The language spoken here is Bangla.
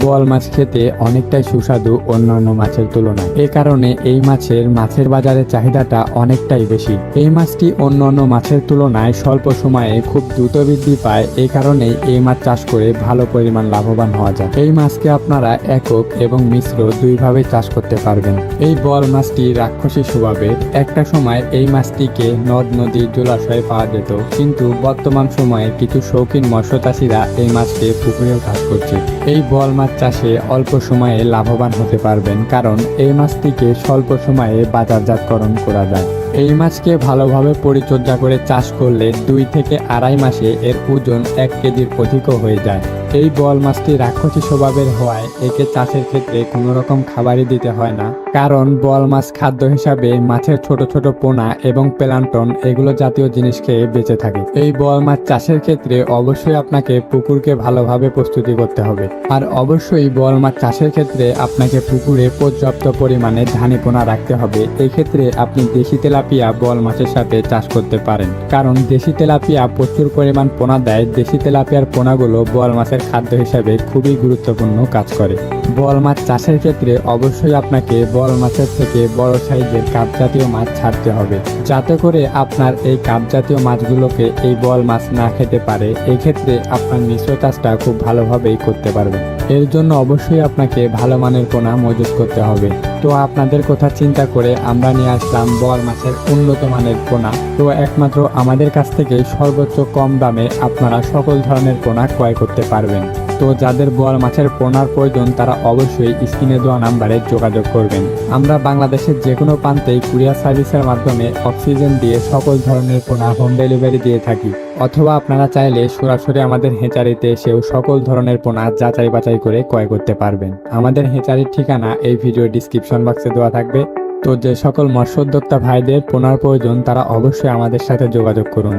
বোয়াল মাছ খেতে অনেকটাই সুস্বাদু অন্যান্য মাছের তুলনায়। এ কারণে এই মাছের মাছের বাজারে চাহিদাটা অনেকটাই বেশি। এই মাছটি অন্যান্য মাছের তুলনায় স্বল্প সময়ে খুব দ্রুত বৃদ্ধি পায় এই কারণে এই মাছ চাষ করে ভালো পরিমাণ লাভবান হওয়া যায়। এই মাছকে আপনারা একক এবং মিশ্র দুইভাবে চাষ করতে পারবেন। এই বোয়াল মাছটি রাক্ষসী স্বভাবের। একটা সময় এই মাছটিকে নদ, নদী, জলাশয়ে পাওয়া যেত। কিন্তু বর্তমান সময়ে কিছু শৌখিন মৎস্য চাষিরা এই মাছকে পুকুরেও চাষ করছে। এই বোয়াল মাছ চাষে অল্প সময়ে লাভবান হতে পারবেন, কারণ এই মাছটিকে স্বল্প সময়ে বাজারজাতকরণ করা যায়। এই মাছকে ভালোভাবে পরিচর্যা করে চাষ করলে দুই থেকে আড়াই মাসে এর ওজন এক কেজির অধিকও হয়ে যায়। এই বল মাছটি রাক্ষসী স্বভাবের হওয়ায় একে চাষের ক্ষেত্রে কোনো রকম খাবারই দিতে হয় না। কারণ বল মাছ খাদ্য হিসাবে মাছের ছোট ছোট পোনা এবং প্লান্টন এগুলো জাতীয় জিনিস খেয়ে বেঁচে থাকে। এই বল মাছ চাষের ক্ষেত্রে অবশ্যই আপনাকে পুকুরকে ভালোভাবে প্রস্তুতি করতে হবে। আর অবশ্যই বল মাছ চাষের ক্ষেত্রে আপনাকে পুকুরে পর্যাপ্ত পরিমাণে ধানি পোনা রাখতে হবে। এই ক্ষেত্রে আপনি দেশি তেলাপিয়া বল মাছের সাথে চাষ করতে পারেন। কারণ দেশি তেলাপিয়া প্রচুর পরিমাণ পোনা দেয়। দেশি তেলাপিয়ার পোনাগুলো বোয়াল মাছের খাদ্য হিসাবে খুবই গুরুত্বপূর্ণ কাজ করে। বল মাছ চাষের ক্ষেত্রে অবশ্যই আপনাকে বোয়াল মাছের থেকে বড় সাইজের কাপ জাতীয় মাছ ছাড়তে হবে। যাতে করে আপনার এই কাপ জাতীয় মাছগুলোকে এই বল মাছ না খেতে পারে, এক্ষেত্রে আপনার মিশ্র চাষটা খুব ভালোভাবেই করতে পারবেন। এর জন্য অবশ্যই আপনাকে ভালো মানের পোনা মজুত করতে হবে। তো আপনাদের কথা চিন্তা করে আমরা নিয়ে আসলাম বোয়াল মাছের উন্নত মানের পোনা। তো একমাত্র আমাদের কাছ থেকে সর্বোচ্চ কম দামে আপনারা সকল ধরনের পোনা ক্রয় করতে পারবেন। তো যাদের বোয়াল মাছের পোনার প্রয়োজন, তারা অবশ্যই স্ক্রিনে দেওয়া নাম্বারে যোগাযোগ করবেন। আমরা বাংলাদেশের যে কোনো প্রান্তেই কুরিয়ার সার্ভিসের মাধ্যমে অক্সিজেন দিয়ে সকল ধরনের পোনা হোম ডেলিভারি দিয়ে থাকি। অথবা আপনারা চাইলে সরাসরি আমাদের হেঁচারিতে এসেও সকল ধরনের পোনা যাচাই বাছাই করে ক্রয় করতে পারবেন। আমাদের হেঁচারির ঠিকানা এই ভিডিও ডিসক্রিপশন বক্সে দেওয়া থাকবে। তো যে সকল মৎস্য উদ্যোক্তা ভাইদের পোনার প্রয়োজন, তারা অবশ্যই আমাদের সাথে যোগাযোগ করুন।